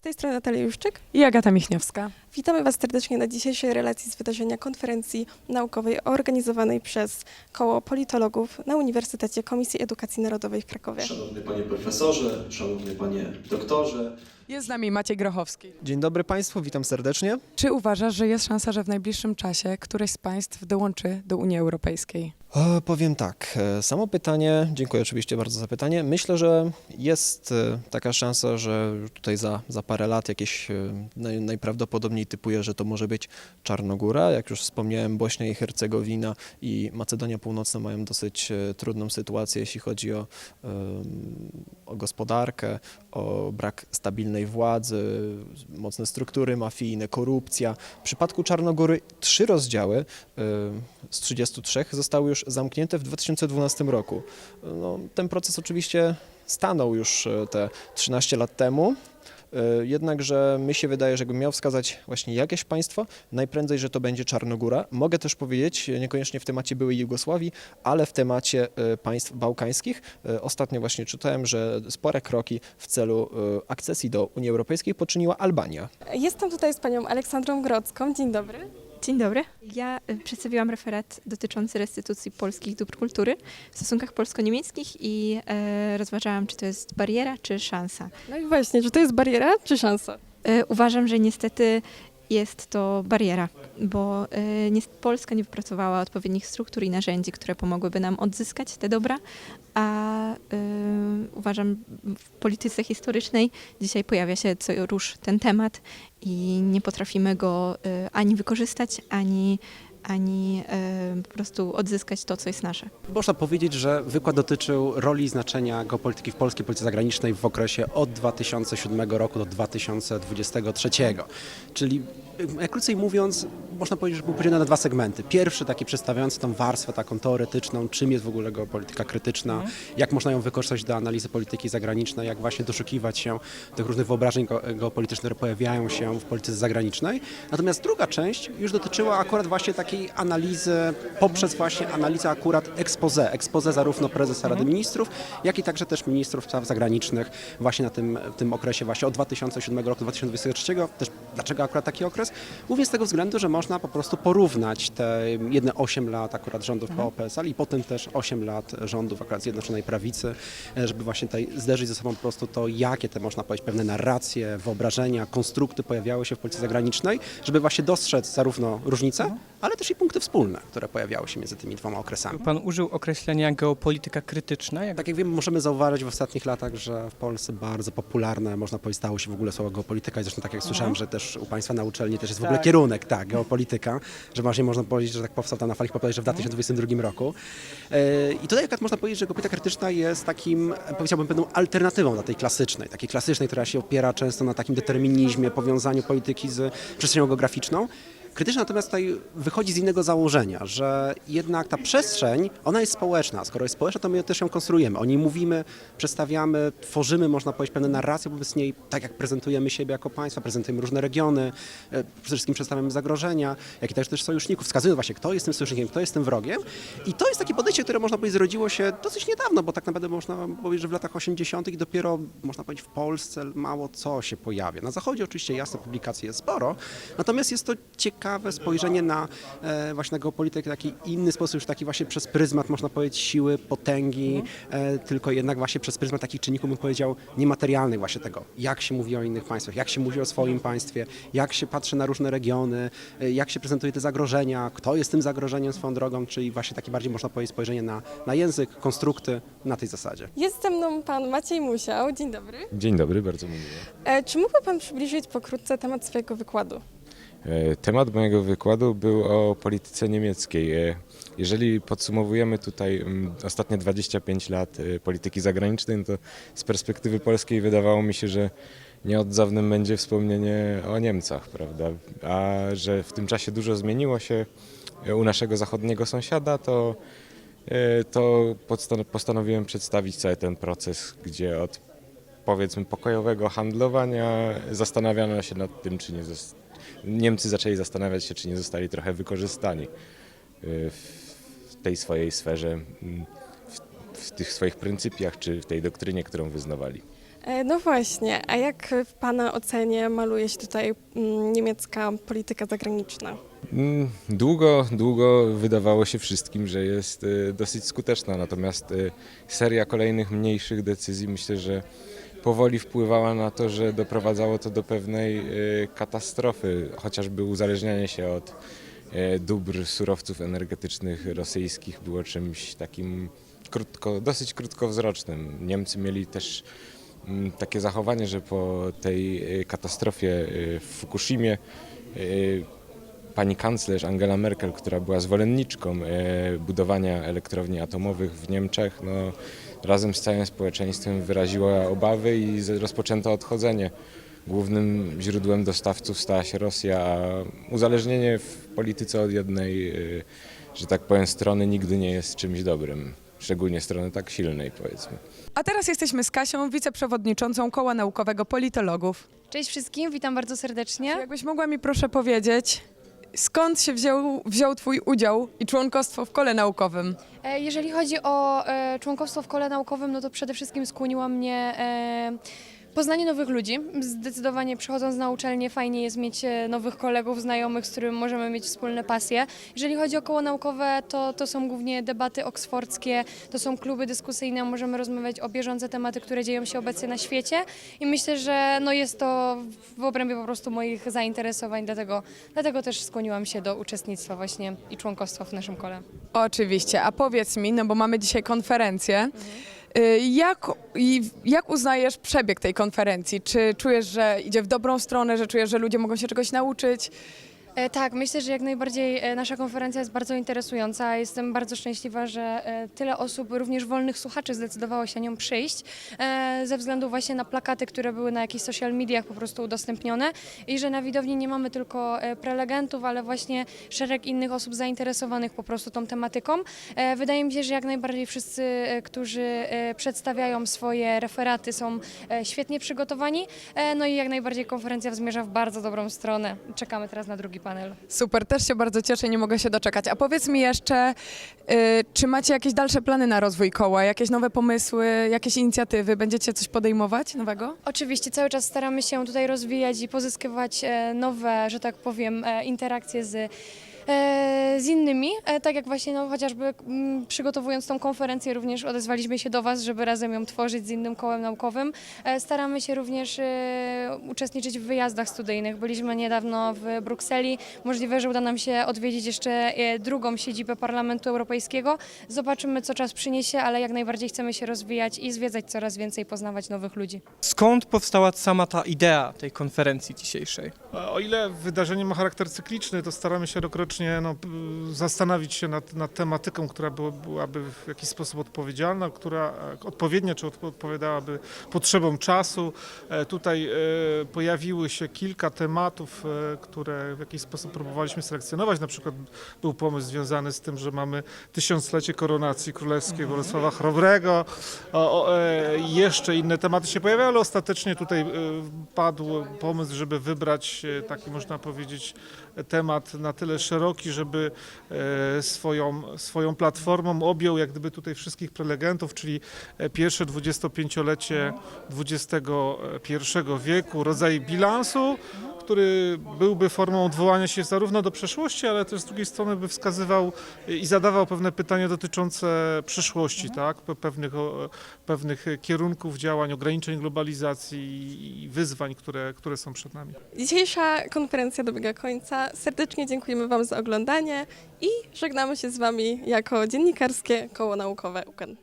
Z tej strony Natalia Juszczyk. I Agata Michniewska. Witamy Was serdecznie na dzisiejszej relacji z wydarzenia konferencji naukowej organizowanej przez Koło Politologów na Uniwersytecie Komisji Edukacji Narodowej w Krakowie. Szanowny panie profesorze, szanowny panie doktorze, Jest z nami Maciej Grochowski. Dzień dobry Państwu, witam serdecznie. Czy uważasz, że jest szansa, że w najbliższym czasie któreś z państw dołączy do Unii Europejskiej? Powiem tak, e, samo pytanie, dziękuję oczywiście bardzo za pytanie. Myślę, że jest e, taka szansa, że tutaj za, za parę lat jakieś e, naj, najprawdopodobniej typuję, że to może być Czarnogóra. Jak już wspomniałem, Bośnia i Hercegowina i Macedonia Północna mają dosyć trudną sytuację, jeśli chodzi o, o gospodarkę, o brak stabilnej władzy, mocne struktury mafijne, korupcja. W przypadku Czarnogóry trzy rozdziały z 33 zostały już zamknięte w 2012 roku. No, ten proces oczywiście stanął już e, te 13 lat temu. e, Jednakże mi się wydaje, że jakbym miał wskazać właśnie jakieś państwo, najprędzej, że to będzie Czarnogóra. Mogę też powiedzieć, niekoniecznie w temacie byłej Jugosławii, ale w temacie e, państw bałkańskich. E, Ostatnio właśnie czytałem, że spore kroki w celu e, akcesji do Unii Europejskiej poczyniła Albania. Jestem tutaj z panią Aleksandrą Grodzką. Dzień dobry. Dzień dobry. Ja y, przedstawiłam referat dotyczący restytucji polskich dóbr kultury w stosunkach polsko-niemieckich i e, rozważałam, czy to jest bariera, czy szansa. No i właśnie, czy to jest bariera, czy szansa? E, uważam, że niestety jest to bariera, bo e, Polska nie wypracowała odpowiednich struktur i narzędzi, które pomogłyby nam odzyskać te dobra, a e, uważam w polityce historycznej dzisiaj pojawia się co rusz ten temat i nie potrafimy go e, ani wykorzystać, ani, ani po prostu odzyskać to, co jest nasze. Można powiedzieć, że wykład dotyczył roli i znaczenia geopolityki w polskiej polityce zagranicznej w okresie od 2007 roku do 2023. Czyli krócej mówiąc, można powiedzieć, że był podzielony na dwa segmenty. Pierwszy taki przedstawiający tą warstwę taką teoretyczną, czym jest w ogóle geopolityka krytyczna, jak można ją wykorzystać do analizy polityki zagranicznej, jak właśnie doszukiwać się tych różnych wyobrażeń ge- geopolitycznych, które pojawiają się w polityce zagranicznej. Natomiast druga część już dotyczyła akurat właśnie takiej analizy, poprzez właśnie analizę akurat expose, expose zarówno prezesa Rady Ministrów, jak i także też ministrów spraw zagranicznych właśnie na tym, w tym okresie właśnie od 2007 roku do 2023. Też dlaczego akurat taki okres? Mówię z tego względu, że można po prostu porównać te jedne 8 lat akurat rządów PO-PSL i potem też 8 lat rządów akurat Zjednoczonej Prawicy, żeby właśnie tutaj zderzyć ze sobą po prostu to, jakie te można powiedzieć pewne narracje, wyobrażenia, konstrukty pojawiały się w polityce zagranicznej, żeby właśnie dostrzec zarówno różnice, ale też i punkty wspólne, które pojawiały się między tymi dwoma okresami. Pan użył określenia geopolityka krytyczna. Jak Tak jak wiemy, możemy zauważyć w ostatnich latach, że w Polsce bardzo popularne, można powiedzieć, stało się w ogóle słowo geopolityka i zresztą tak jak słyszałem, że też u Państwa na uczelni też jest w ogóle Tak. kierunek, tak, geopolityka, że właśnie można powiedzieć, że tak powstał tam na fali że w 2022 roku. E, I tutaj akurat można powiedzieć, że geopolityka krytyczna jest takim, powiedziałbym, pewną alternatywą dla tej klasycznej, takiej klasycznej, która się opiera często na takim determinizmie, powiązaniu polityki z przestrzenią geograficzną. Krytyczna natomiast tutaj wychodzi z innego założenia, że jednak ta przestrzeń, ona jest społeczna. Skoro jest społeczna, to my też ją konstruujemy. O niej mówimy, przedstawiamy, tworzymy, można powiedzieć, pewne narracje wobec niej, tak jak prezentujemy siebie jako państwa, prezentujemy różne regiony, e, przede wszystkim przedstawiamy zagrożenia, jak i też, też sojuszników, wskazując właśnie, kto jest tym sojusznikiem, kto jest tym wrogiem. I to jest takie podejście, które można powiedzieć zrodziło się dosyć niedawno, bo tak naprawdę można powiedzieć, że w latach 80. i dopiero, można powiedzieć, w Polsce mało co się pojawia. Na Zachodzie oczywiście jasne publikacji jest sporo, natomiast jest to ciekawe spojrzenie na e, właśnie na geopolitykę, taki inny sposób, już taki właśnie przez pryzmat, można powiedzieć, siły, potęgi, e, tylko jednak właśnie przez pryzmat takich czynników, bym powiedział, niematerialnych właśnie tego, jak się mówi o innych państwach, jak się mówi o swoim państwie, jak się patrzy na różne regiony, e, jak się prezentuje te zagrożenia, kto jest tym zagrożeniem swoją drogą, czyli właśnie takie bardziej, można powiedzieć, spojrzenie na, na język, konstrukty na tej zasadzie. Jest ze mną pan Maciej Musiał. Dzień dobry. Dzień dobry, bardzo mi miło. E, czy mógłby pan przybliżyć pokrótce temat swojego wykładu? E, Temat mojego wykładu był o polityce niemieckiej. E, Jeżeli podsumowujemy tutaj mm, ostatnie 25 lat e, polityki zagranicznej, no to z perspektywy polskiej wydawało mi się, że nieodzownym będzie wspomnienie o Niemcach, prawda? A że w tym czasie dużo zmieniło się u naszego zachodniego sąsiada, to, to postanowiłem przedstawić cały ten proces, gdzie od powiedzmy pokojowego handlowania zastanawiano się nad tym, czy nie zos- Niemcy zaczęli zastanawiać się, czy nie zostali trochę wykorzystani y, w tej swojej sferze, w, tych swoich pryncypiach, czy w tej doktrynie, którą wyznawali. E, No właśnie, a jak w Pana ocenie maluje się tutaj niemiecka polityka zagraniczna? Mm, Długo, długo wydawało się wszystkim, że jest y, dosyć skuteczna, natomiast y, seria kolejnych mniejszych decyzji myślę, że powoli wpływała na to, że doprowadzało to do pewnej y, katastrofy, chociażby uzależnianie się od y, dóbr surowców energetycznych rosyjskich było czymś takim krótko, dosyć krótkowzrocznym. Niemcy mieli też mm, takie zachowanie, że po tej y, katastrofie w Fukushimie pani kanclerz Angela Merkel, która była zwolenniczką e, budowania elektrowni atomowych w Niemczech, no, razem z całym społeczeństwem wyraziła obawy i rozpoczęto odchodzenie. Głównym źródłem dostawców stała się Rosja, a uzależnienie w polityce od jednej, e, że tak powiem, strony nigdy nie jest czymś dobrym. Szczególnie strony tak silnej, powiedzmy. A teraz jesteśmy z Kasią, wiceprzewodniczącą Koła Naukowego Politologów. Cześć wszystkim, witam bardzo serdecznie. jakbyś mogła mi proszę powiedzieć, skąd się wziął, wziął Twój udział i członkostwo w Kole Naukowym? E, Jeżeli chodzi o e, członkostwo w kole naukowym, no to przede wszystkim skłoniła mnie e, poznanie nowych ludzi. Zdecydowanie przychodząc na uczelnię fajnie jest mieć e, nowych kolegów, znajomych, z którymi możemy mieć wspólne pasje. Jeżeli chodzi o koło naukowe, to, to są głównie debaty oksfordzkie, to są kluby dyskusyjne, możemy rozmawiać o bieżące tematy, które dzieją się obecnie na świecie i myślę, że no jest to w obrębie po prostu moich zainteresowań, dlatego, dlatego też skłoniłam się do uczestnictwa właśnie i członkostwa w naszym kole. Oczywiście, a powiedz mi, no bo mamy dzisiaj konferencję, y, jak, i jak uznajesz przebieg tej konferencji? Czy czujesz, że idzie w dobrą stronę, że czujesz, że ludzie mogą się czegoś nauczyć? E, Tak, myślę, że jak najbardziej e, nasza konferencja jest bardzo interesująca. Jestem bardzo szczęśliwa, że e, tyle osób, również wolnych słuchaczy, zdecydowało się nią przyjść, ze względu właśnie na plakaty, które były na jakichś social mediach po prostu udostępnione i że na widowni nie mamy tylko prelegentów, ale właśnie szereg innych osób zainteresowanych po prostu tą tematyką. Wydaje mi się, że jak najbardziej wszyscy, którzy przedstawiają swoje referaty są świetnie przygotowani, no i jak najbardziej konferencja zmierza w bardzo dobrą stronę. Czekamy teraz na drugi panel. Super, też się bardzo cieszę, nie mogę się doczekać. A powiedz mi jeszcze, y, czy macie jakieś dalsze plany na rozwój koła, jakieś nowe pomysły, jakieś inicjatywy? Będziecie coś podejmować nowego? Oczywiście cały czas staramy się tutaj rozwijać i pozyskiwać e, nowe, że tak powiem, e, interakcje z, z innymi. E, Tak jak właśnie no, chociażby mm, przygotowując tą konferencję również odezwaliśmy się do Was, żeby razem ją tworzyć z innym kołem naukowym. E, Staramy się również e, uczestniczyć w wyjazdach studyjnych. Byliśmy niedawno w Brukseli. Możliwe, że uda nam się odwiedzić jeszcze e, drugą siedzibę Parlamentu Europejskiego. Zobaczymy, co czas przyniesie, ale jak najbardziej chcemy się rozwijać i zwiedzać coraz więcej, poznawać nowych ludzi. Skąd powstała sama ta idea tej konferencji dzisiejszej? O ile wydarzenie ma charakter cykliczny, to staramy się rokrocznie no, p- zastanowić się nad, nad tematyką, która byłaby w jakiś sposób odpowiedzialna, która e, odpowiednia czy odpo- odpowiadałaby potrzebom czasu. E, Tutaj e, pojawiły się kilka tematów, które w jakiś sposób próbowaliśmy selekcjonować. Na przykład był pomysł związany z tym, że mamy tysiąclecie koronacji królewskiej Bolesława Chrobrego. O, o, jeszcze inne tematy się pojawiały, ale ostatecznie tutaj padł pomysł, żeby wybrać taki, można powiedzieć, temat na tyle szeroki, żeby e, swoją, swoją platformą objął jak gdyby tutaj wszystkich prelegentów, czyli e, pierwsze 25-lecie XXI wieku, rodzaj bilansu, który byłby formą odwołania się zarówno do przeszłości, ale też z drugiej strony by wskazywał i zadawał pewne pytania dotyczące przyszłości, tak? Pe- pewnych, pewnych kierunków działań, ograniczeń globalizacji i wyzwań, które, które są przed nami. Dzisiejsza konferencja dobiega końca. Serdecznie dziękujemy Wam za oglądanie i żegnamy się z Wami jako dziennikarskie koło naukowe UKAN.